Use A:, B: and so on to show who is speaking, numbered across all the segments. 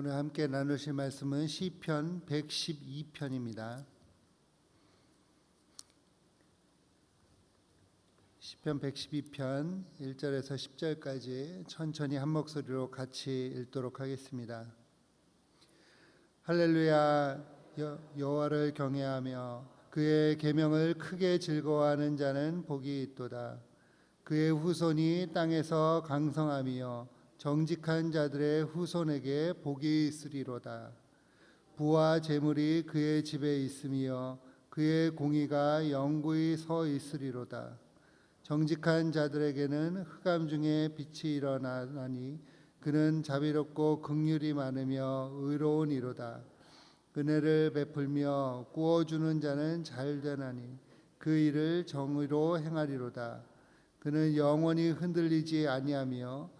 A: 오늘 함께 나누실 말씀은 시편 112편입니다. 시편 112편 1절에서 10절까지 천천히 한 목소리로 같이 읽도록 하겠습니다. 할렐루야 여- 여호와를 경외하며 그의 계명을 크게 즐거워하는 자는 복이 있도다. 그의 후손이 땅에서 강성하며 정직한 자들의 후손에게 복이 있으리로다. 부와 재물이 그의 집에 있으며 그의 공의가 영구히 서 있으리로다. 정직한 자들에게는 흑암 중에 빛이 일어나니 그는 자비롭고 긍휼이 많으며 의로운 이로다. 은혜를 베풀며 구워주는 자는 잘 되나니 그 일을 정의로 행하리로다. 그는 영원히 흔들리지 아니하며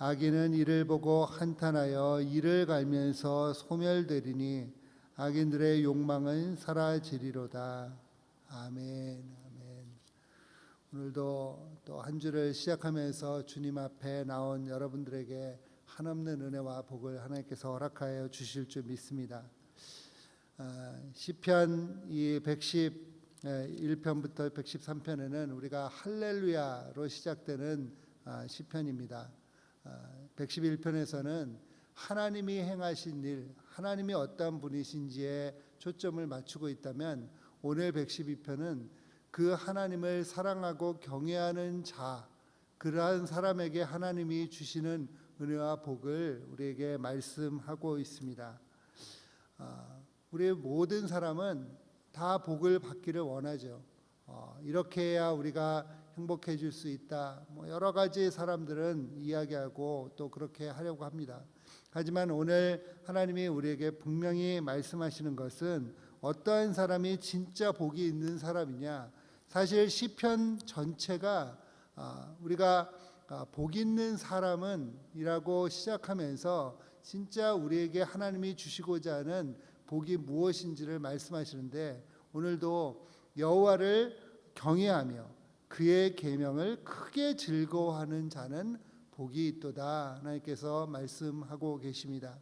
A: 악인은 이를 보고 한탄하여 이를 갈면서 소멸되리니 악인들의 욕망은 사라지리로다. 아멘. 아멘. 오늘도 또 한 주를 시작하면서 주님 앞에 나온 여러분들에게 한없는 은혜와 복을 하나님께서 허락하여 주실 줄 믿습니다. 아, 시편 이 111편부터 113편에는 우리가 할렐루야로 시작되는 아, 시편입니다. 111편에서는 하나님이 행하신 일, 하나님이 어떤 분이신지에 초점을 맞추고 있다면 오늘 112편은 그 하나님을 사랑하고 경외하는 자, 그러한 사람에게 하나님이 주시는 은혜와 복을 우리에게 말씀하고 있습니다. 아, 우리 모든 사람은 다 복을 받기를 원하죠. 어, 이렇게 해야 우리가 행복해질 수 있다. 뭐 여러 가지 사람들은 이야기하고 또 그렇게 하려고 합니다. 하지만 오늘 하나님이 우리에게 분명히 말씀하시는 것은 어떠한 사람이 진짜 복이 있는 사람이냐? 사실 시편 전체가 아, 우리가 아, 복 있는 사람은이라고 시작하면서 진짜 우리에게 하나님이 주시고자 하는 복이 무엇인지를 말씀하시는데 오늘도 여호와를 경외하며 그의 계명을 크게 즐거워하는 자는 복이 있도다 하나님께서 말씀하고 계십니다.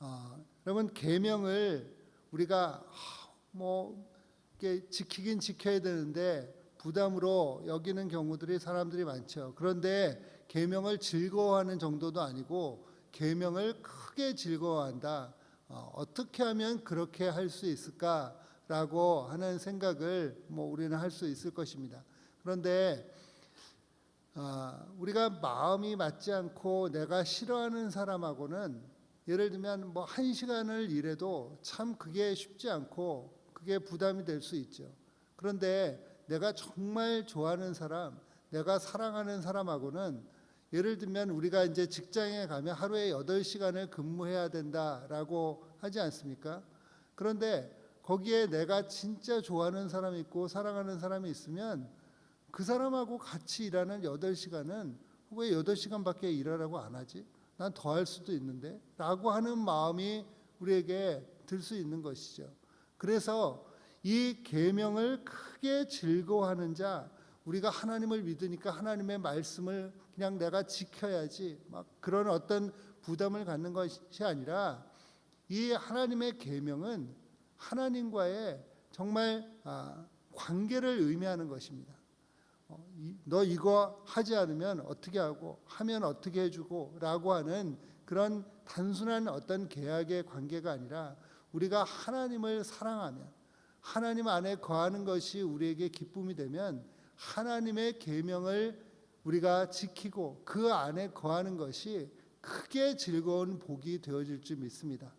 A: 어, 여러분 계명을 우리가 하, 뭐 이렇게 지키긴 지켜야 되는데 부담으로 여기는 경우들이 사람들이 많죠. 그런데 계명을 즐거워하는 정도도 아니고 계명을 크게 즐거워한다. 어, 어떻게 하면 그렇게 할 수 있을까 라고 하는 생각을 뭐 우리는 할 수 있을 것입니다. 그런데 아, 우리가 마음이 맞지 않고 내가 싫어하는 사람하고는 예를 들면 뭐 한 시간을 일해도 참 그게 쉽지 않고 그게 부담이 될 수 있죠. 그런데 내가 정말 좋아하는 사람, 내가 사랑하는 사람하고는 예를 들면 우리가 이제 직장에 가면 하루에 8시간을 근무해야 된다라고 하지 않습니까? 그런데 거기에 내가 진짜 좋아하는 사람이 있고 사랑하는 사람이 있으면 그 사람하고 같이 일하는 8시간은 왜 8시간밖에 일하라고 안 하지? 난 더 할 수도 있는데 라고 하는 마음이 우리에게 들 수 있는 것이죠. 그래서 이 계명을 크게 즐거워하는 자 우리가 하나님을 믿으니까 하나님의 말씀을 그냥 내가 지켜야지 막 그런 어떤 부담을 갖는 것이 아니라 이 하나님의 계명은 하나님과의 정말 아, 관계를 의미하는 것입니다. 어, 이, 너 이거 하지 않으면 어떻게 하고 하면 어떻게 해주고 라고 하는 그런 단순한 어떤 계약의 관계가 아니라 우리가 하나님을 사랑하면 하나님 안에 거하는 것이 우리에게 기쁨이 되면 하나님의 계명을 우리가 지키고 그 안에 거하는 것이 크게 즐거운 복이 되어질 줄 믿습니다.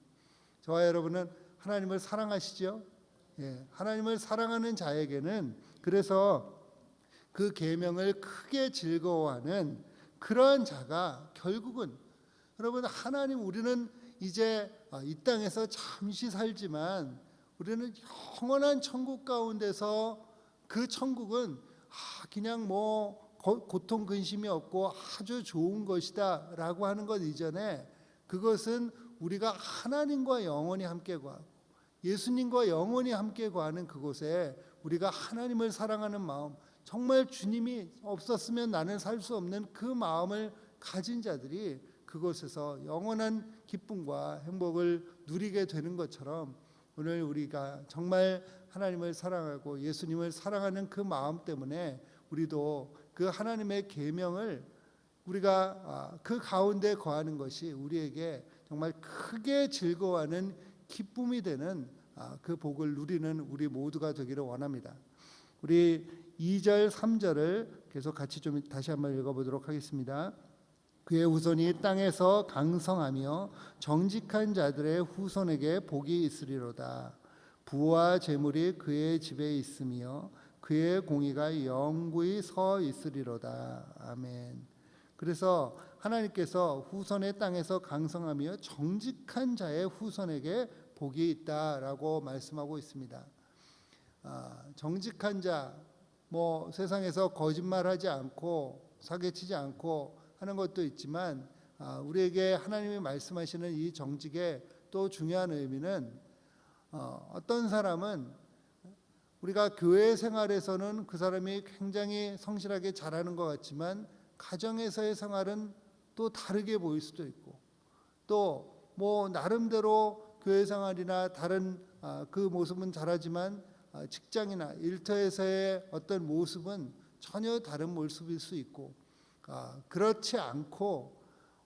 A: 저와 여러분은 하나님을 사랑하시죠? 예, 하나님을 사랑하는 자에게는 그래서 그 계명을 크게 즐거워하는 그러한 자가 결국은 여러분 하나님 우리는 이제 아, 이 땅에서 잠시 살지만 우리는 영원한 천국 가운데서 그 천국은 아, 그냥 뭐 고- 고통 근심이 없고 아주 좋은 것이다라고 하는 것 이전에 그것은 우리가 하나님과 영원히 함께 예수님과 영원히 함께 거하는 그곳에 우리가 하나님을 사랑하는 마음 정말 주님이 없었으면 나는 살 수 없는 그 마음을 가진 자들이 그곳에서 영원한 기쁨과 행복을 누리게 되는 것처럼 오늘 우리가 정말 하나님을 사랑하고 예수님을 사랑하는 그 마음 때문에 우리도 그 하나님의 계명을 우리가 아, 그 가운데 거하는 것이 우리에게 정말 크게 즐거워하는 기쁨이 되는 아, 그 복을 누리는 우리 모두가 되기를 원합니다. 우리 2절 3절을 계속 같이 좀 다시 한번 읽어보도록 하겠습니다. 그의 후손이 땅에서 강성하며 정직한 자들의 후손에게 복이 있으리로다. 부와 재물이 그의 집에 있으며 그의 공의가 영구히 서 있으리로다. 아멘. 그래서 하나님께서 후손의 땅에서 강성하며 정직한 자의 후손에게 복이 있다라고 말씀하고 있습니다. 아, 정직한 자, 뭐 세상에서 거짓말하지 않고 사기치지 않고 하는 것도 있지만 아, 우리에게 하나님이 말씀하시는 이 정직의 또 중요한 의미는 어, 어떤 사람은 우리가 교회 생활에서는 그 사람이 굉장히 성실하게 잘하는 것 같지만 가정에서의 생활은 또 다르게 보일 수도 있고 또 뭐 나름대로 교회 생활이나 다른 아, 그 모습은 잘하지만 아, 직장이나 일터에서의 어떤 모습은 전혀 다른 모습일 수 있고 아, 그렇지 않고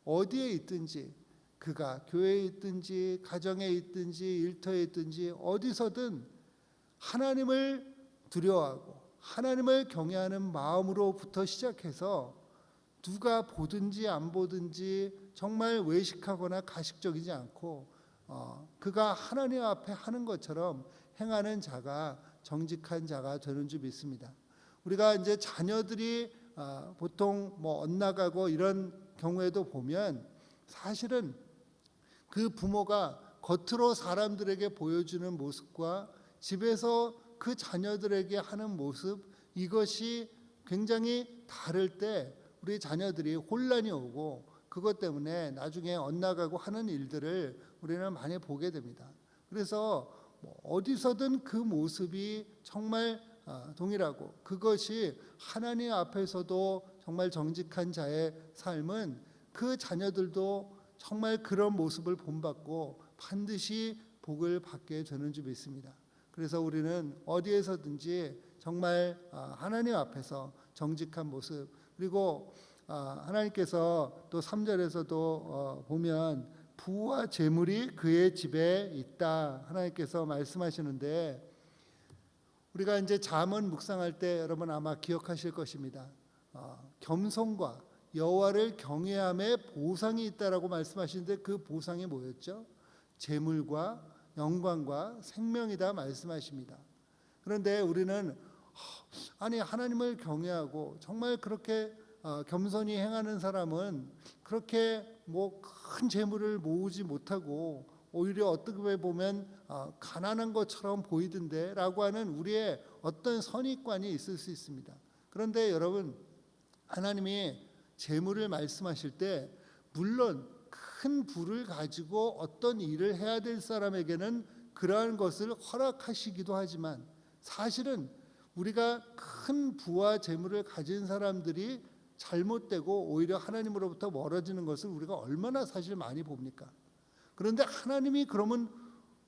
A: 어디에 있든지 그가 교회에 있든지 가정에 있든지 일터에 있든지 어디서든 하나님을 두려워하고 하나님을 경외하는 마음으로부터 시작해서 누가 보든지 안 보든지 정말 외식하거나 가식적이지 않고 어, 그가 하나님 앞에 하는 것처럼 행하는 자가 정직한 자가 되는 줄 믿습니다. 우리가 이제 자녀들이 아, 보통 뭐 엇나가고 이런 경우에도 보면 사실은 그 부모가 겉으로 사람들에게 보여주는 모습과 집에서 그 자녀들에게 하는 모습 이것이 굉장히 다를 때 우리 자녀들이 혼란이 오고 그것 때문에 나중에 엇나가고 하는 일들을 우리는 많이 보게 됩니다. 그래서 뭐 어디서든 그 모습이 정말 아, 동일하고 그것이 하나님 앞에서도 정말 정직한 자의 삶은 그 자녀들도 정말 그런 모습을 본받고 반드시 복을 받게 되는 줄 믿습니다. 그래서 우리는 어디에서든지 정말 아, 하나님 앞에서 정직한 모습 그리고 아, 하나님께서 또 3절에서도 어, 보면 부와 재물이 그의 집에 있다 하나님께서 말씀하시는데 우리가 이제 잠언 묵상할 때 여러분 아마 기억하실 것입니다. 어, 겸손과 여호와를 경외함에 보상이 있다라고 말씀하시는데 그 보상이 뭐였죠? 재물과 영광과 생명이다 말씀하십니다. 그런데 우리는 아니 하나님을 경외하고 정말 그렇게 어, 겸손히 행하는 사람은 그렇게 뭐 큰 재물을 모으지 못하고 오히려 어떻게 보면 어, 가난한 것처럼 보이던데라고 하는 우리의 어떤 선입관이 있을 수 있습니다. 그런데 여러분 하나님이 재물을 말씀하실 때 물론 큰 부를 가지고 어떤 일을 해야 될 사람에게는 그러한 것을 허락하시기도 하지만 사실은 우리가 큰 부와 재물을 가진 사람들이 잘못되고 오히려 하나님으로부터 멀어지는 것을 우리가 얼마나 사실 많이 봅니까? 그런데 하나님이 그러면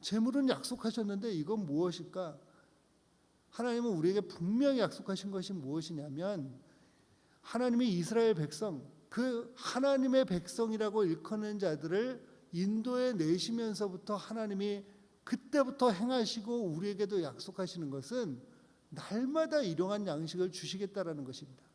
A: 재물은 약속하셨는데 이건 무엇일까? 하나님은 우리에게 분명히 약속하신 것이 무엇이냐면 하나님이 이스라엘 백성 그 하나님의 백성이라고 일컫는 자들을 인도에 내시면서부터 하나님이 그때부터 행하시고 우리에게도 약속하시는 것은 날마다 일용한 양식을 주시겠다라는 것입니다.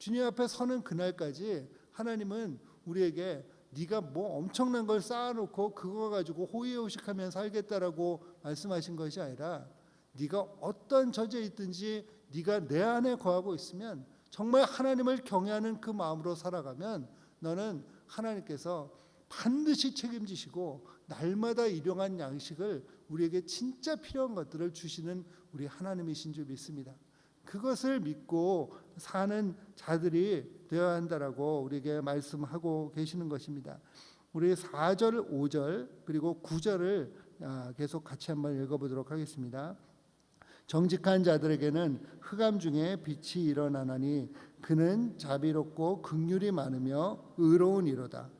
A: 주님 앞에 서는 그날까지 하나님은 우리에게 네가 뭐 엄청난 걸 쌓아놓고 그거 가지고 호의호식하면 살겠다라고 말씀하신 것이 아니라 네가 어떤 처지에 있든지 네가 내 안에 거하고 있으면 정말 하나님을 경외하는 그 마음으로 살아가면 너는 하나님께서 반드시 책임지시고 날마다 일용한 양식을 우리에게 진짜 필요한 것들을 주시는 우리 하나님이신 줄 믿습니다. 그것을 믿고 사는 자들이 되어야 한다라고 우리에게 말씀하고 계시는 것입니다. 우리 4절, 5절 그리고 9절을 아, 계속 같이 한번 읽어보도록 하겠습니다. 정직한 자들에게는 흑암 중에 빛이 일어나나니 그는 자비롭고 극률이 많으며 의로운 이로다.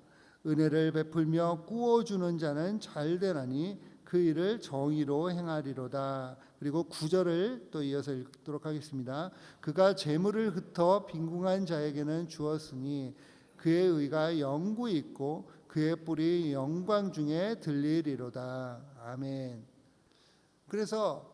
A: 은혜를 베풀며 꾸어주는 자는 잘되나니 그 일을 정의로 행하리로다. 그리고 구절을 또 이어서 읽도록 하겠습니다. 그가 재물을 흩어 빈궁한 자에게는 주었으니 그의 의가 영구히 있고 그의 뿔이 영광 중에 들리리로다. 아멘. 그래서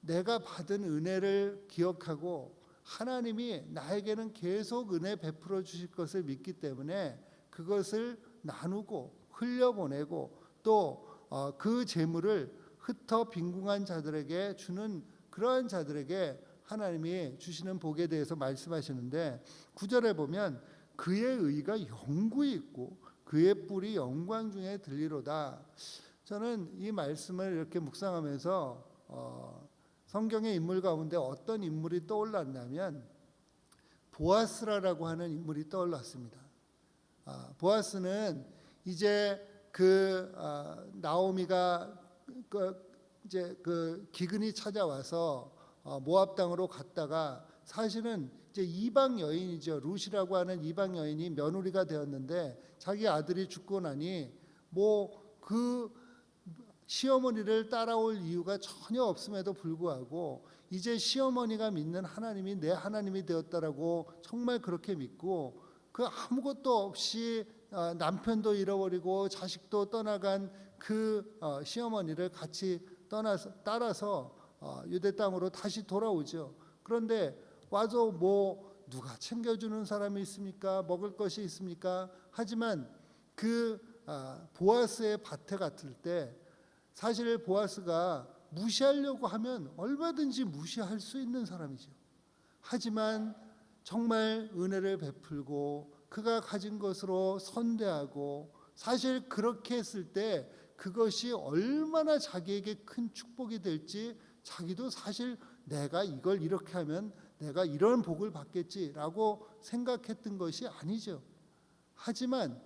A: 내가 받은 은혜를 기억하고 하나님이 나에게는 계속 은혜 베풀어 주실 것을 믿기 때문에 그것을 나누고 흘려보내고 또 그 재물을 흩어 빈궁한 자들에게 주는 그러한 자들에게 하나님이 주시는 복에 대해서 말씀하시는데 구절에 보면 그의 의가 영구히 있고 그의 뿔이 영광 중에 들리로다. 저는 이 말씀을 이렇게 묵상하면서 어, 성경의 인물 가운데 어떤 인물이 떠올랐냐면 보아스라라고 하는 인물이 떠올랐습니다. 아, 보아스는 이제 그 아, 나오미가 그 이제 그 기근이 찾아와서 어, 모압 땅으로 갔다가 사실은 이제 이방 여인이죠. 루시라고 하는 이방 여인이 며느리가 되었는데 자기 아들이 죽고 나니 뭐 그 시어머니를 따라올 이유가 전혀 없음에도 불구하고 이제 시어머니가 믿는 하나님이 내 하나님이 되었다라고 정말 그렇게 믿고 그 아무것도 없이 어, 남편도 잃어버리고 자식도 떠나간 그 어, 시어머니를 같이 떠나서 따라서 어, 유대 땅으로 다시 돌아오죠. 그런데 와서 뭐 누가 챙겨주는 사람이 있습니까? 먹을 것이 있습니까? 하지만 그 아, 보아스의 밭에 갔을 때 사실 보아스가 무시하려고 하면 얼마든지 무시할 수 있는 사람이죠. 하지만 정말 은혜를 베풀고 그가 가진 것으로 선대하고 사실 그렇게 했을 때 그것이 얼마나 자기에게 큰 축복이 될지 자기도 사실 내가 이걸 이렇게 하면 내가 이런 복을 받겠지라고 생각했던 것이 아니죠. 하지만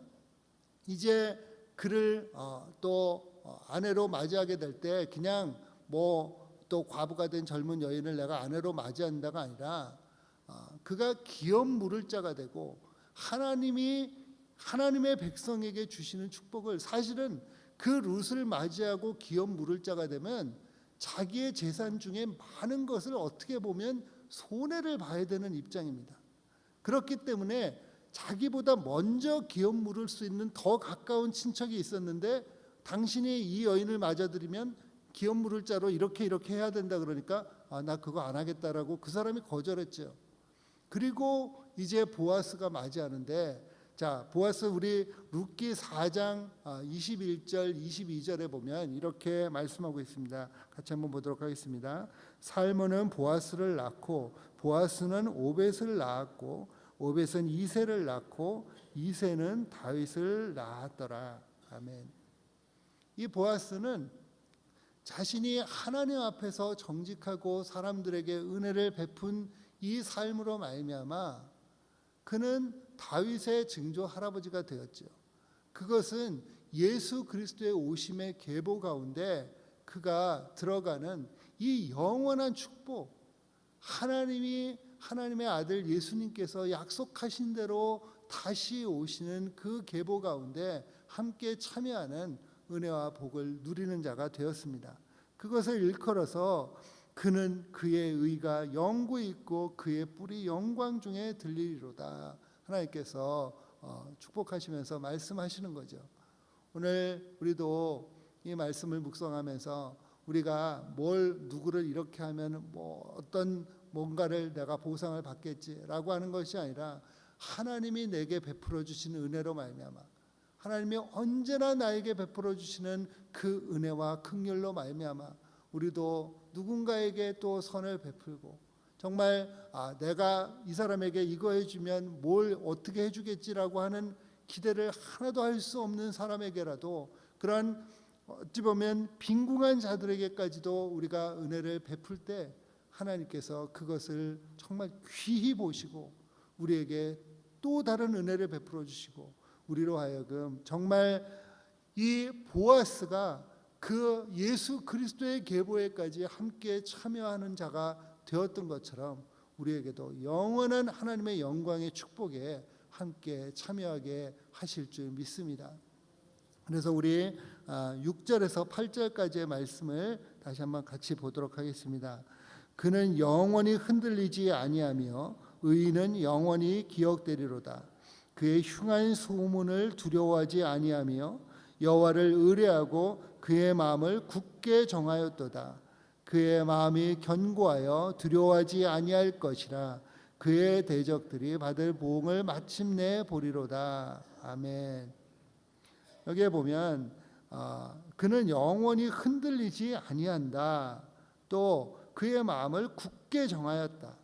A: 이제 그를 어, 또 어, 아내로 맞이하게 될 때 그냥 뭐 또 과부가 된 젊은 여인을 내가 아내로 맞이한다가 아니라 어, 그가 기업 물을 자가 되고 하나님이 하나님의 백성에게 주시는 축복을 사실은 그 룻을 맞이하고 기업 물을 자가 되면 자기의 재산 중에 많은 것을 어떻게 보면 손해를 봐야 되는 입장입니다. 그렇기 때문에 자기보다 먼저 기업 물을 수 있는 더 가까운 친척이 있었는데 당신이 이 여인을 맞아들이면 기업 물을 자로 이렇게 이렇게 해야 된다 그러니까 아, 나 그거 안 하겠다라고 그 사람이 거절했죠. 그리고 이제 보아스가 맞이하는데 자 보아스 우리 룻기 4장 21절 22절에 보면 이렇게 말씀하고 있습니다. 같이 한번 보도록 하겠습니다. 살몬은 보아스를 낳고 보아스는 오벳을 낳았고 오벳은 이세를 낳고 이세는 다윗을 낳았더라. 아멘. 이 보아스는 자신이 하나님 앞에서 정직하고 사람들에게 은혜를 베푼 이 삶으로 말미암아 그는 다윗의 증조 할아버지가 되었죠. 그것은 예수 그리스도의 오심의 계보 가운데 그가 들어가는 이 영원한 축복, 하나님이 하나님의 아들 예수님께서 약속하신 대로 다시 오시는 그 계보 가운데 함께 참여하는 은혜와 복을 누리는 자가 되었습니다. 그것을 일컬어서 그는 그의 의가 영구히 있고 그의 뿔이 영광 중에 들리리로다. 하나님께서 어, 축복하시면서 말씀하시는 거죠. 오늘 우리도 이 말씀을 묵상하면서 우리가 뭘 누구를 이렇게 하면 뭐 어떤 뭔가를 내가 보상을 받겠지라고 하는 것이 아니라 하나님이 내게 베풀어 주시는 은혜로 말미암아 하나님이 언제나 나에게 베풀어 주시는 그 은혜와 긍휼로 말미암아 우리도 누군가에게 또 선을 베풀고 정말 아 내가 이 사람에게 이거 해주면 뭘 어떻게 해주겠지라고 하는 기대를 하나도 할 수 없는 사람에게라도 그러한 어찌 보면 빈궁한 자들에게까지도 우리가 은혜를 베풀 때 하나님께서 그것을 정말 귀히 보시고 우리에게 또 다른 은혜를 베풀어 주시고 우리로 하여금 정말 이 보아스가 그 예수 그리스도의 계보에까지 함께 참여하는 자가 되었던 것처럼 우리에게도 영원한 하나님의 영광의 축복에 함께 참여하게 하실 줄 믿습니다. 그래서 우리 6절에서 8절까지의 말씀을 다시 한번 같이 보도록 하겠습니다. 그는 영원히 흔들리지 아니하며 의인은 영원히 기억되리로다. 그의 흉한 소문을 두려워하지 아니하며 여호와를 의뢰하고 그의 마음을 굳게 정하였도다. 그의 마음이 견고하여 두려워하지 아니할 것이라 그의 대적들이 받을 보응을 마침내 보리로다. 아멘. 여기에 보면 어, 그는 영원히 흔들리지 아니한다. 또 그의 마음을 굳게 정하였다.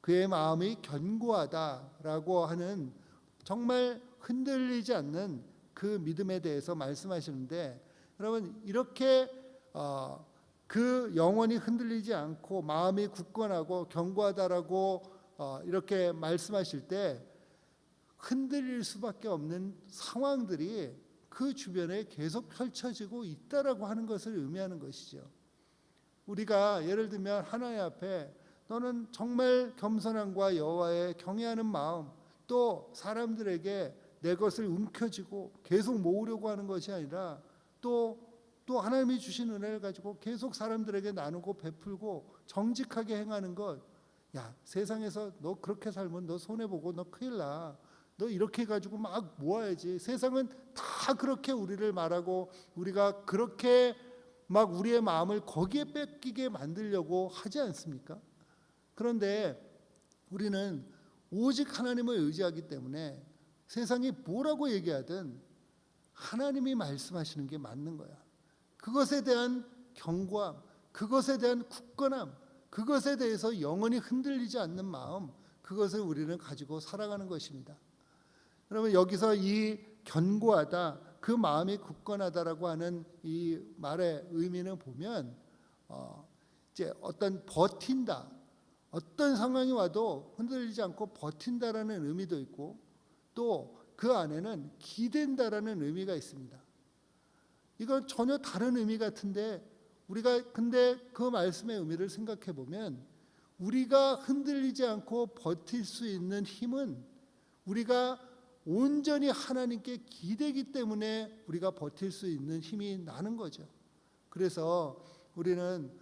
A: 그의 마음이 견고하다라고 하는 정말 흔들리지 않는 그 믿음에 대해서 말씀하시는데 여러분 이렇게 어, 그 영원히 흔들리지 않고 마음이 굳건하고 견고하다라고 어, 이렇게 말씀하실 때 흔들릴 수밖에 없는 상황들이 그 주변에 계속 펼쳐지고 있다라고 하는 것을 의미하는 것이죠. 우리가 예를 들면 하나님 앞에 너는 정말 겸손함과 여호와의 경외하는 마음 또 사람들에게 내 것을 움켜쥐고 계속 모으려고 하는 것이 아니라 또 또 하나님이 주신 은혜를 가지고 계속 사람들에게 나누고 베풀고 정직하게 행하는 것. 야, 세상에서 너 그렇게 살면 너 손해 보고 너 큰일 나. 너 이렇게 가지고 막 모아야지. 세상은 다 그렇게 우리를 말하고 우리가 그렇게 막 우리의 마음을 거기에 뺏기게 만들려고 하지 않습니까? 그런데 우리는 오직 하나님을 의지하기 때문에 세상이 뭐라고 얘기하든 하나님이 말씀하시는 게 맞는 거야. 그것에 대한 경고함, 그것에 대한 굳건함, 그것에 대해서 영원히 흔들리지 않는 마음, 그것을 우리는 가지고 살아가는 것입니다. 그러면 여기서 이 견고하다, 그 마음이 굳건하다라고 하는 이 말의 의미는 보면 어, 이제 어떤 버틴다, 어떤 상황이 와도 흔들리지 않고 버틴다라는 의미도 있고 또 그 안에는 기댄다라는 의미가 있습니다. 이건 전혀 다른 의미 같은데 우리가 근데 그 말씀의 의미를 생각해 보면 우리가 흔들리지 않고 버틸 수 있는 힘은 우리가 온전히 하나님께 기대기 때문에 우리가 버틸 수 있는 힘이 나는 거죠. 그래서 우리는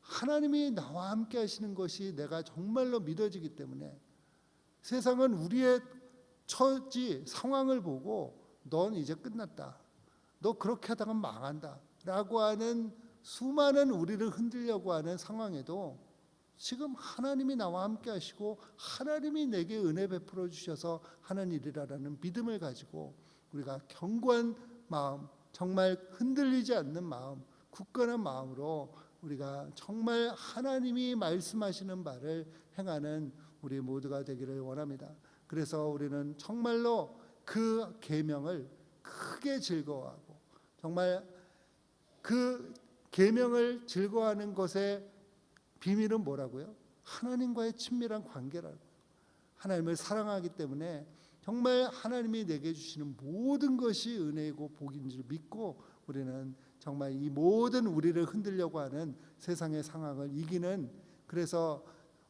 A: 하나님이 나와 함께 하시는 것이 내가 정말로 믿어지기 때문에 세상은 우리의 처지 상황을 보고 넌 이제 끝났다. 너 그렇게 하다가 망한다. 라고 하는 수많은 우리를 흔들려고 하는 상황에도 지금 하나님이 나와 함께 하시고 하나님이 내게 은혜 베풀어 주셔서 하는 일이라는 믿음을 가지고 우리가 견고한 마음, 정말 흔들리지 않는 마음, 굳건한 마음으로 우리가 정말 하나님이 말씀하시는 바를 행하는 우리 모두가 되기를 원합니다. 그래서 우리는 정말로 그 계명을 크게 즐거워하고 정말 그 계명을 즐거워하는 것의 비밀은 뭐라고요? 하나님과의 친밀한 관계라고. 하나님을 사랑하기 때문에 정말 하나님이 내게 주시는 모든 것이 은혜이고 복인 줄 믿고 우리는 정말 이 모든 우리를 흔들려고 하는 세상의 상황을 이기는 그래서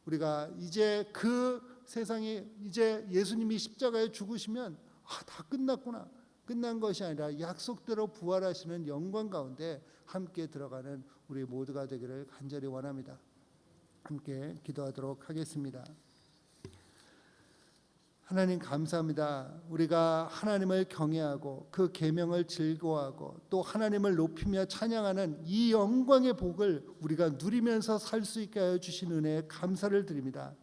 A: 우리가 이제 그 세상이 이제 예수님이 십자가에 죽으시면 아, 다 끝났구나. 끝난 것이 아니라 약속대로 부활하시는 영광 가운데 함께 들어가는 우리 모두가 되기를 간절히 원합니다. 함께 기도하도록 하겠습니다. 하나님 감사합니다. 우리가 하나님을 경외하고 그 계명을 즐거워하고 또 하나님을 높이며 찬양하는 이 영광의 복을 우리가 누리면서 살 수 있게 하여 주신 은혜에 감사를 드립니다.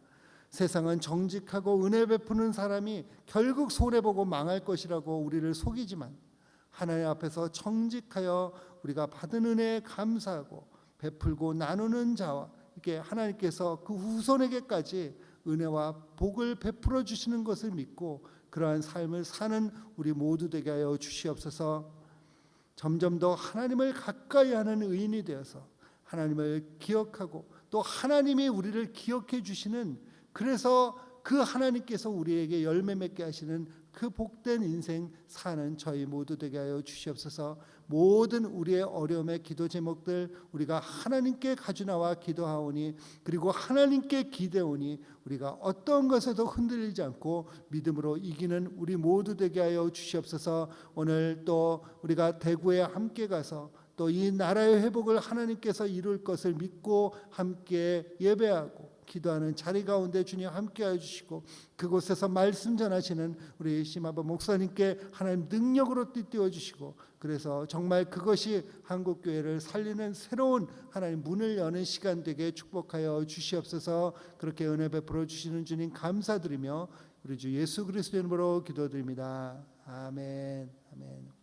A: 세상은 정직하고 은혜 베푸는 사람이 결국 손해 보고 망할 것이라고 우리를 속이지만 하나님 앞에서 정직하여 우리가 받은 은혜에 감사하고 베풀고 나누는 자와 이렇게 하나님께서 그 후손에게까지 은혜와 복을 베풀어 주시는 것을 믿고 그러한 삶을 사는 우리 모두 되게 하여 주시옵소서. 점점 더 하나님을 가까이 하는 의인이 되어서 하나님을 기억하고 또 하나님이 우리를 기억해 주시는 그래서 그 하나님께서 우리에게 열매 맺게 하시는 그 복된 인생 사는 저희 모두 되게 하여 주시옵소서. 모든 우리의 어려움의 기도 제목들 우리가 하나님께 가져나와 기도하오니 그리고 하나님께 기대오니 우리가 어떤 것에도 흔들리지 않고 믿음으로 이기는 우리 모두 되게 하여 주시옵소서. 오늘 또 우리가 대구에 함께 가서 또 이 나라의 회복을 하나님께서 이룰 것을 믿고 함께 예배하고 기도하는 자리 가운데 주님 함께해 주시고 그곳에서 말씀 전하시는 우리 심아버 목사님께 하나님 능력으로 띠띠워 주시고 그래서 정말 그것이 한국 교회를 살리는 새로운 하나님 문을 여는 시간 되게 축복하여 주시옵소서. 그렇게 은혜 베풀어 주시는 주님 감사드리며 우리 주 예수 그리스도 이름으로 기도드립니다. 아멘. 아멘.